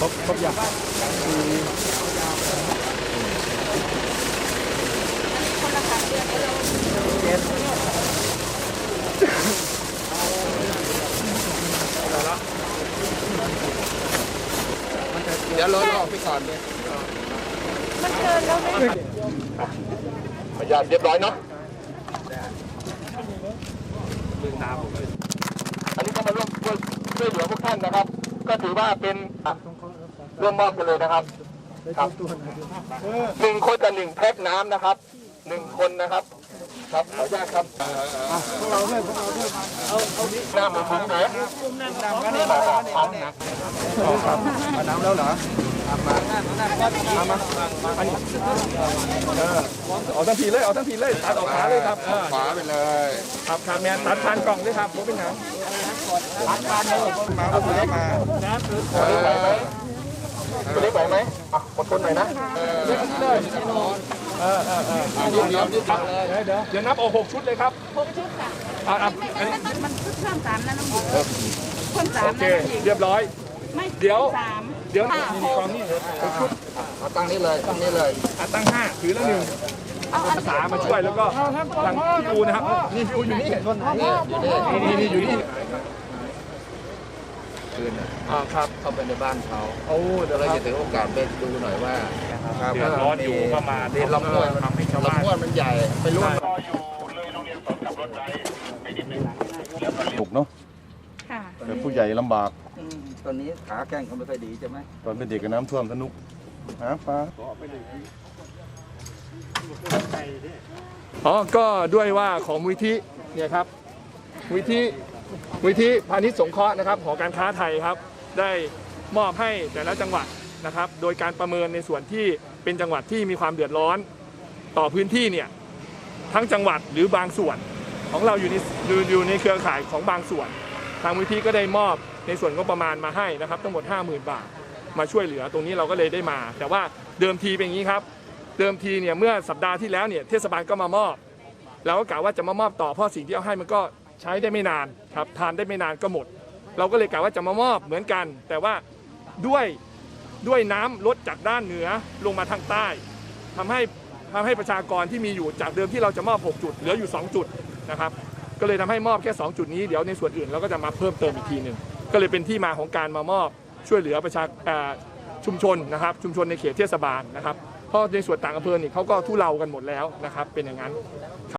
ครบครบอย่างเดี๋ยวรถอรอไปก่อนเลยมันเกินแล้วไหมประหยัดเรียบร้อยเนาะ อันนี้ก็มาร่วมช่วยช่วยเหลือพวกท่านนะครับ ก็ถือว่าเป็นร่วมมอบกันเลยนะครับครับหนึ่งคนกับหนึ่งแพ็คน้ำนะครับหนึ่งคนนะครับ ครับขออนุญาตครับพวกเราด้วยพวกเราด้วยเอาเอาน้ำมาคุ้มไหนน้ำกันนี่มาเอาหนักมาน้ำแล้วเหรอ มามามาอันนี้เอาทั้งทีเลย เอาทั้งทีเลยตัดออกขาเลยครับเออขวาไปเลยครับครับแมนตัดทานกล่องด้วยครับผมเป็นหนังเอาตัวเล็กมาตัวเล็กไหวไหมตัวเล็กไหวไหมอะอดทนหน่อยนะเออเล็กเลยเออเออเออเดี๋ยวเดี๋ยวเดี๋ยวนับเอาหกชุดเลยครับหกชุดค่ะอ่าอะมันนี้มันมันเพิ่มสามนะน้องหญิงเพิ่มสามนะน้องหญิงเรียบร้อยไม่เดี๋ยวสาม เดี๋ยวค่ะนี่หนี่กกองนี่หกชุดเอาตั้งนี้เลยตั้งนี้เลยอะตั้งห้าถือแล้วหนึ่งเอาอันภาษามาช่วยแล้วก็ทางพี่อูนะครับนี่พี่อูอยู่นี่นี่อยู่นี่นี่นี่อยู่นี่คืนน่ะอ่าครับเข้าไปในบ้านเขาโอ้เดี๋ยวเราเราจะจะถือโอกาสไปดูหน่อยว่าเดือดร้อนอยู่ประมาณเดนลำห้วยมันทำให้ชาวบ้านลำห้วยมันใหญ่ไม่รู้ถูกเนาะค่ะแต่ผู้ใหญ่ลำบาก ตอนนี้ขาแข้งเขาไม่ค่อยดีใช่ไหมตอนเป็นเด็กกับน้ำท่วมสนุกหาปลาอ๋อก็ด้วยว่าของมูลที่เนี่ยครับมูลที่มูลที่พาณิชย์สงเคราะห์นะครับหอการค้าไทยครับ ได้มอบให้แต่ละจังหวัดนะครับ โดยการประเมินในส่วนที่เป็นจังหวัดที่มีความเดือดร้อน ต่อพื้นที่เนี่ยทั้งจังหวัดหรือบางส่วนของเราอยู่ในอยู่อยู่ในเครือข่ายของบางส่วน ทางมูลที่ก็ได้มอบ ในส่วนงบประมาณมาให้นะครับทั้งหมด 50,000 บาท มาช่วยเหลือตรงนี้เราก็เลยได้มา แต่ว่าเดิมทีเป็นอย่างนี้ครับ เดิมทีเนี่ยเมื่อสัปดาห์ที่แล้วเนี่ยเทศบาลก็มามอบเราก็กะว่าจะมามอบต่อเพราะสิ่งที่เอาให้มันก็ใช้ได้ไม่นานครับทานได้ไม่นานก็หมด เราก็เลยกะว่าจะมามอบเหมือนกัน แต่ว่าด้วยด้วยน้ำลดจากด้านเหนือลงมาทางใต้ทำให้ทำให้ประชากรที่มีอยู่จากเดิมที่เราจะมอบ 6 จุด เหลืออยู่ 2 จุดนะครับ ก็เลยทำให้มอบแค่ 2 จุดนี้ เดี๋ยวในส่วนอื่นเราก็จะมาเพิ่มเติมอีกทีหนึ่ง ก็เลยเป็นที่มาของการมามอบช่วยเหลือประชาชุมชนนะครับชุมชนในเขตเทศบาลนะครับเพราะในส่วนต่างอำเภอนี่เขาก็ทุเลากันหมดแล้วนะครับเป็นอย่างนั้น